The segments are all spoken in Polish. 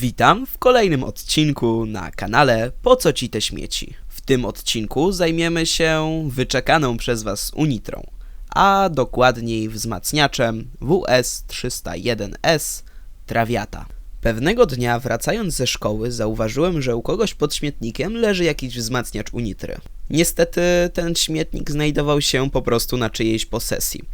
Witam w kolejnym odcinku na kanale Po co ci te śmieci? W tym odcinku zajmiemy się wyczekaną przez Was Unitrą, a dokładniej wzmacniaczem WS-301S Trawiata. Pewnego dnia wracając ze szkoły zauważyłem, że u kogoś pod śmietnikiem leży jakiś wzmacniacz Unitry. Niestety ten śmietnik znajdował się po prostu na czyjejś posesji.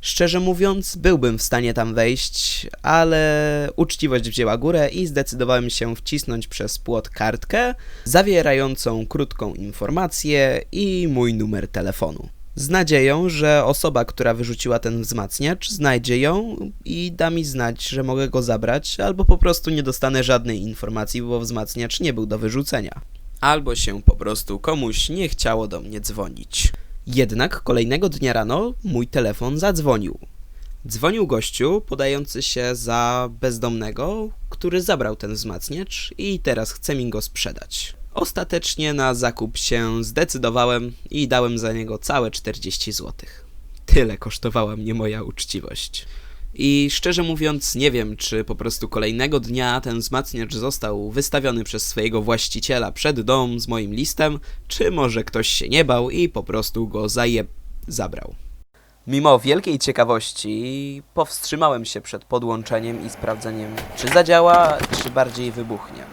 Szczerze mówiąc, byłbym w stanie tam wejść, ale uczciwość wzięła górę i zdecydowałem się wcisnąć przez płot kartkę zawierającą krótką informację i mój numer telefonu. Z nadzieją, że osoba, która wyrzuciła ten wzmacniacz, znajdzie ją i da mi znać, że mogę go zabrać, albo po prostu nie dostanę żadnej informacji, bo wzmacniacz nie był do wyrzucenia. Albo się po prostu komuś nie chciało do mnie dzwonić. Jednak kolejnego dnia rano mój telefon zadzwonił. Dzwonił gościu podający się za bezdomnego, który zabrał ten wzmacniacz i teraz chce mi go sprzedać. Ostatecznie na zakup się zdecydowałem i dałem za niego całe 40 zł. Tyle kosztowała mnie moja uczciwość. I szczerze mówiąc, nie wiem, czy po prostu kolejnego dnia ten wzmacniacz został wystawiony przez swojego właściciela przed dom z moim listem, czy może ktoś się nie bał i po prostu go zaje... zabrał. Mimo wielkiej ciekawości powstrzymałem się przed podłączeniem i sprawdzeniem, czy zadziała, czy bardziej wybuchnie.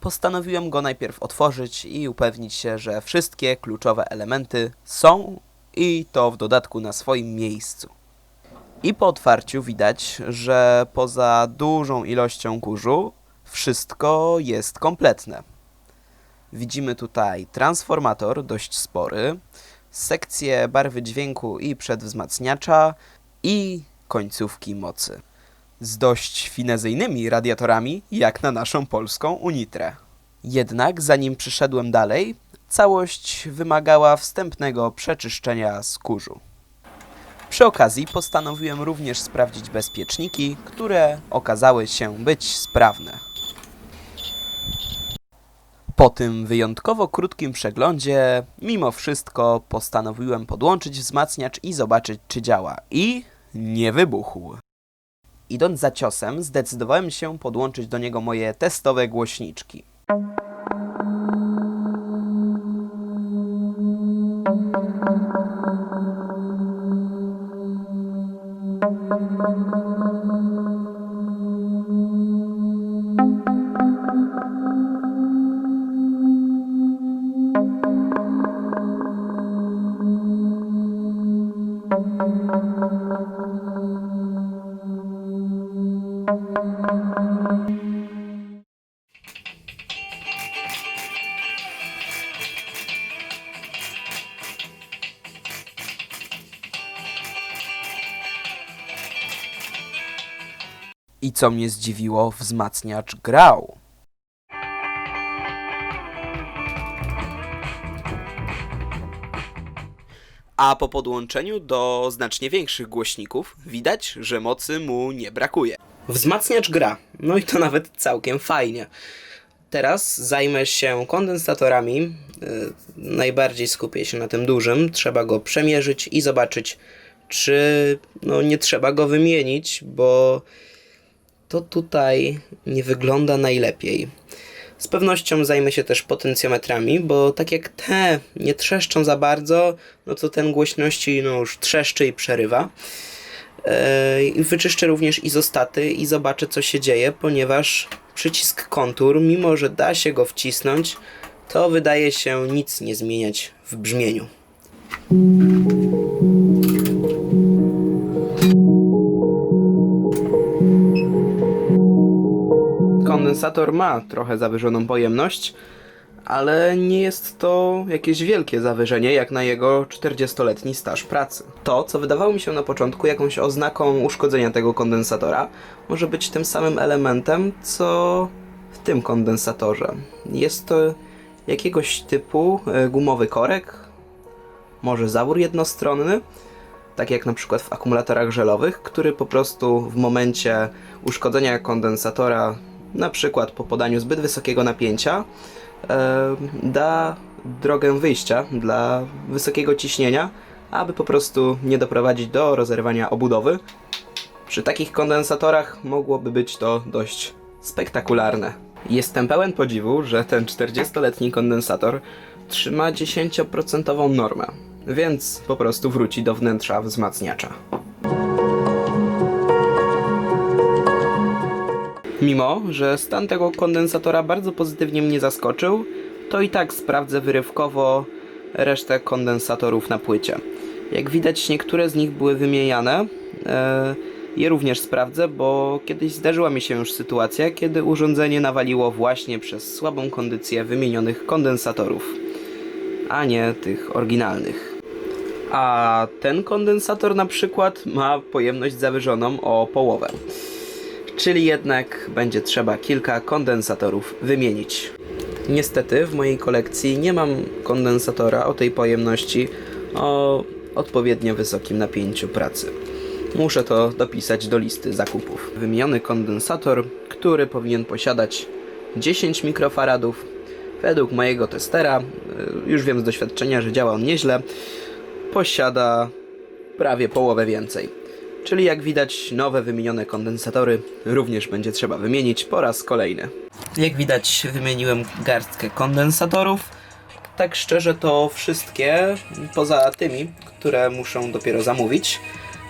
Postanowiłem go najpierw otworzyć i upewnić się, że wszystkie kluczowe elementy są i to w dodatku na swoim miejscu. I po otwarciu widać, że poza dużą ilością kurzu wszystko jest kompletne. Widzimy tutaj transformator dość spory, sekcję barwy dźwięku i przedwzmacniacza i końcówki mocy. Z dość finezyjnymi radiatorami, jak na naszą polską Unitrę. Jednak zanim przyszedłem dalej, całość wymagała wstępnego przeczyszczenia kurzu. Przy okazji postanowiłem również sprawdzić bezpieczniki, które okazały się być sprawne. Po tym wyjątkowo krótkim przeglądzie, mimo wszystko postanowiłem podłączyć wzmacniacz i zobaczyć, czy działa. I nie wybuchł. Idąc za ciosem, zdecydowałem się podłączyć do niego moje testowe głośniczki. I co mnie zdziwiło, wzmacniacz grał. A po podłączeniu do znacznie większych głośników widać, że mocy mu nie brakuje. Wzmacniacz gra, no i to nawet całkiem fajnie. Teraz zajmę się kondensatorami. Yy, najbardziej skupię się na tym dużym. Trzeba go przemierzyć i zobaczyć, czy no, nie trzeba go wymienić, bo to tutaj nie wygląda najlepiej. Z pewnością zajmę się też potencjometrami, bo tak jak te nie trzeszczą za bardzo, no to ten głośności no już trzeszczy i przerywa. Yy, wyczyszczę również izostaty i zobaczę co się dzieje, ponieważ przycisk kontur, mimo że da się go wcisnąć, to wydaje się nic nie zmieniać w brzmieniu. Kondensator ma trochę zawyżoną pojemność, ale nie jest to jakieś wielkie zawyżenie jak na jego 40-letni staż pracy. To, co wydawało mi się na początku jakąś oznaką uszkodzenia tego kondensatora, może być tym samym elementem, co w tym kondensatorze. Jest to jakiegoś typu e, gumowy korek, może zawór jednostronny, tak jak na przykład w akumulatorach żelowych, który po prostu w momencie uszkodzenia kondensatora, na przykład po podaniu zbyt wysokiego napięcia, da drogę wyjścia dla wysokiego ciśnienia, aby po prostu nie doprowadzić do rozerwania obudowy. Przy takich kondensatorach mogłoby być to dość spektakularne. Jestem pełen podziwu, że ten 40-letni kondensator trzyma 10% normę, więc po prostu wróci do wnętrza wzmacniacza. Mimo, że stan tego kondensatora bardzo pozytywnie mnie zaskoczył, to i tak sprawdzę wyrywkowo resztę kondensatorów na płycie. Jak widać, niektóre z nich były wymieniane. E, je również sprawdzę, bo kiedyś zdarzyła mi się już sytuacja, kiedy urządzenie nawaliło właśnie przez słabą kondycję wymienionych kondensatorów, a nie tych oryginalnych. A ten kondensator na przykład ma pojemność zawyżoną o połowę. Czyli jednak będzie trzeba kilka kondensatorów wymienić. Niestety w mojej kolekcji nie mam kondensatora o tej pojemności o odpowiednio wysokim napięciu pracy. Muszę to dopisać do listy zakupów. Wymieniony kondensator, który powinien posiadać 10 mikrofaradów, według mojego testera, y, już wiem z doświadczenia, że działa on nieźle, posiada prawie połowę więcej. Czyli jak widać, nowe wymienione kondensatory również będzie trzeba wymienić po raz kolejny. Jak widać, wymieniłem garstkę kondensatorów. Tak szczerze to wszystkie, poza tymi, które muszę dopiero zamówić.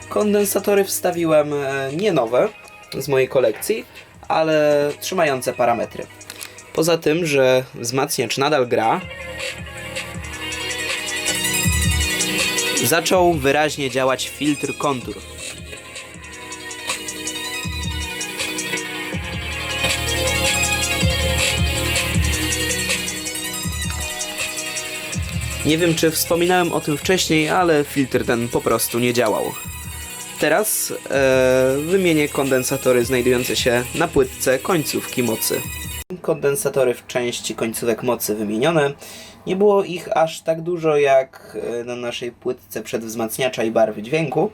Kondensatory wstawiłem e, nie nowe z mojej kolekcji, ale trzymające parametry. Poza tym, że wzmacniacz nadal gra, zaczął wyraźnie działać filtr kontur. Nie wiem, czy wspominałem o tym wcześniej, ale filtr ten po prostu nie działał. Teraz e, wymienię kondensatory znajdujące się na płytce końcówki mocy. Kondensatory w części końcówek mocy wymienione. Nie było ich aż tak dużo jak e, na naszej płytce przedwzmacniacza i barwy dźwięku,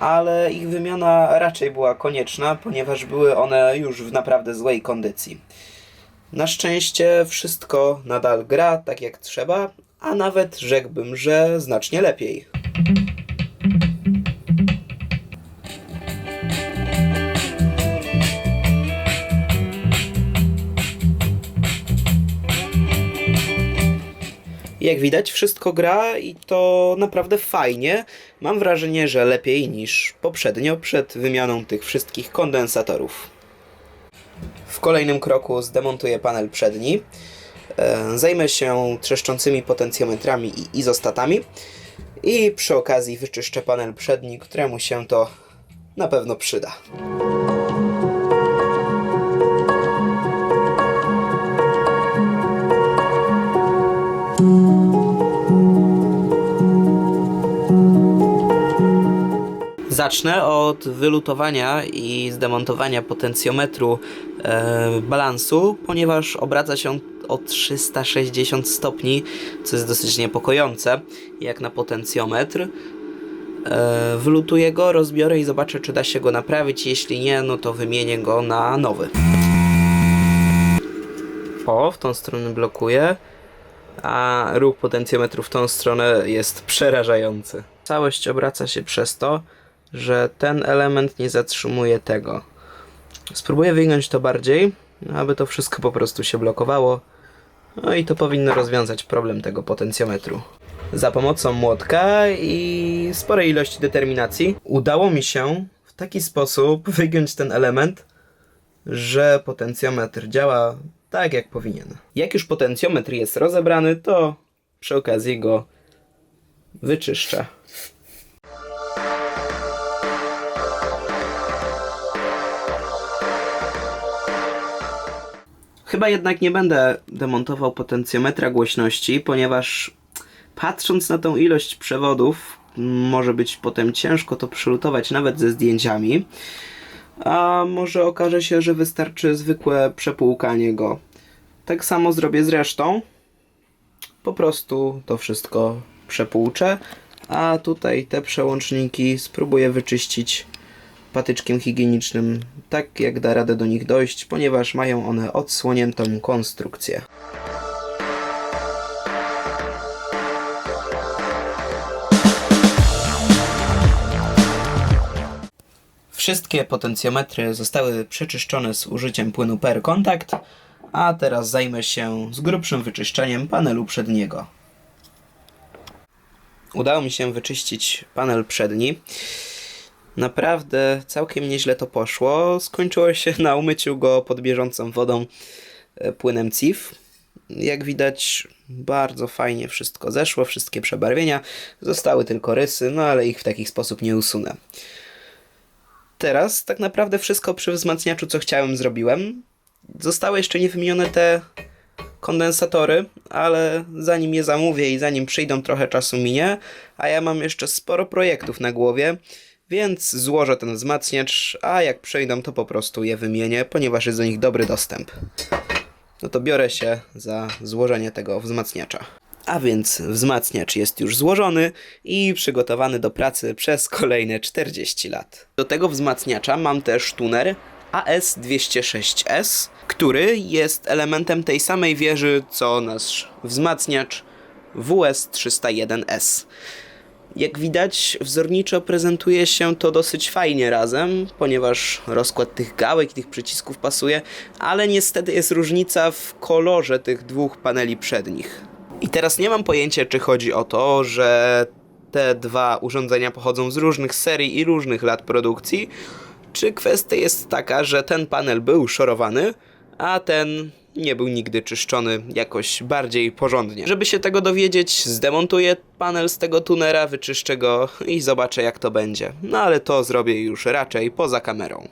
ale ich wymiana raczej była konieczna, ponieważ były one już w naprawdę złej kondycji. Na szczęście wszystko nadal gra tak jak trzeba, a nawet rzekłbym, że znacznie lepiej. Jak widać, wszystko gra i to naprawdę fajnie. Mam wrażenie, że lepiej niż poprzednio przed wymianą tych wszystkich kondensatorów. W kolejnym kroku zdemontuję panel przedni. E, Zajmę się trzeszczącymi potencjometrami i izostatami. I przy okazji wyczyszczę panel przedni, któremu się to na pewno przyda. Zacznę od wylutowania i zdemontowania potencjometru e, balansu, ponieważ obraca się o 360 stopni, co jest dosyć niepokojące, jak na potencjometr. E, wylutuję go, rozbiorę i zobaczę, czy da się go naprawić. Jeśli nie, no to wymienię go na nowy. O, w tą stronę blokuję, a ruch potencjometru w tą stronę jest przerażający. Całość obraca się przez to, że ten element nie zatrzymuje tego. Spróbuję wygiąć to bardziej, aby to wszystko po prostu się blokowało. No i to powinno rozwiązać problem tego potencjometru. Za pomocą młotka i sporej ilości determinacji udało mi się w taki sposób wygiąć ten element, że potencjometr działa tak jak powinien. Jak już potencjometr jest rozebrany, to przy okazji go wyczyszczę. Chyba jednak nie będę demontował potencjometra głośności, ponieważ patrząc na tą ilość przewodów, może być potem ciężko to przylutować nawet ze zdjęciami. A może okaże się, że wystarczy zwykłe przepłukanie go. Tak samo zrobię z resztą. Po prostu to wszystko przepłuczę, a tutaj te przełączniki spróbuję wyczyścić patyczkiem higienicznym, tak jak da radę do nich dojść, ponieważ mają one odsłoniętą konstrukcję. Wszystkie potencjometry zostały przeczyszczone z użyciem płynu per kontakt, A teraz zajmę się z grubszym wyczyszczeniem panelu przedniego. Udało mi się wyczyścić panel przedni. Naprawdę całkiem nieźle to poszło. Skończyło się na umyciu go pod bieżącą wodą e, płynem CIF. Jak widać, bardzo fajnie wszystko zeszło, wszystkie przebarwienia. Zostały tylko rysy, no ale ich w taki sposób nie usunę. Teraz tak naprawdę wszystko przy wzmacniaczu, co chciałem, zrobiłem. Zostały jeszcze niewymienione te kondensatory, ale zanim je zamówię i zanim przyjdą, trochę czasu minie, a ja mam jeszcze sporo projektów na głowie, więc złożę ten wzmacniacz, a jak przyjdą, to po prostu je wymienię, ponieważ jest do nich dobry dostęp. No to biorę się za złożenie tego wzmacniacza. A więc wzmacniacz jest już złożony i przygotowany do pracy przez kolejne 40 lat. Do tego wzmacniacza mam też tuner AS206S, który jest elementem tej samej wieży co nasz wzmacniacz WS301S. Jak widać, wzorniczo prezentuje się to dosyć fajnie razem, ponieważ rozkład tych gałek i tych przycisków pasuje, ale niestety jest różnica w kolorze tych dwóch paneli przednich. I teraz nie mam pojęcia, czy chodzi o to, że te dwa urządzenia pochodzą z różnych serii i różnych lat produkcji, czy kwestia jest taka, że ten panel był szorowany, a ten nie był nigdy czyszczony jakoś bardziej porządnie. Żeby się tego dowiedzieć, zdemontuję panel z tego tunera, wyczyszczę go i zobaczę jak to będzie. No ale to zrobię już raczej poza kamerą.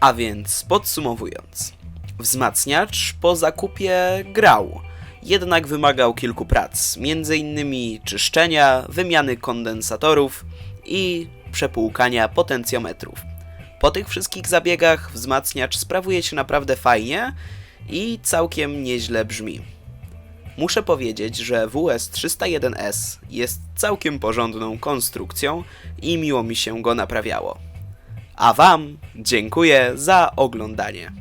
A więc podsumowując, wzmacniacz po zakupie grał, jednak wymagał kilku prac, m.in. czyszczenia, wymiany kondensatorów i przepłukania potencjometrów. Po tych wszystkich zabiegach wzmacniacz sprawuje się naprawdę fajnie i całkiem nieźle brzmi. Muszę powiedzieć, że WS301S jest całkiem porządną konstrukcją i miło mi się go naprawiało. A Wam dziękuję za oglądanie.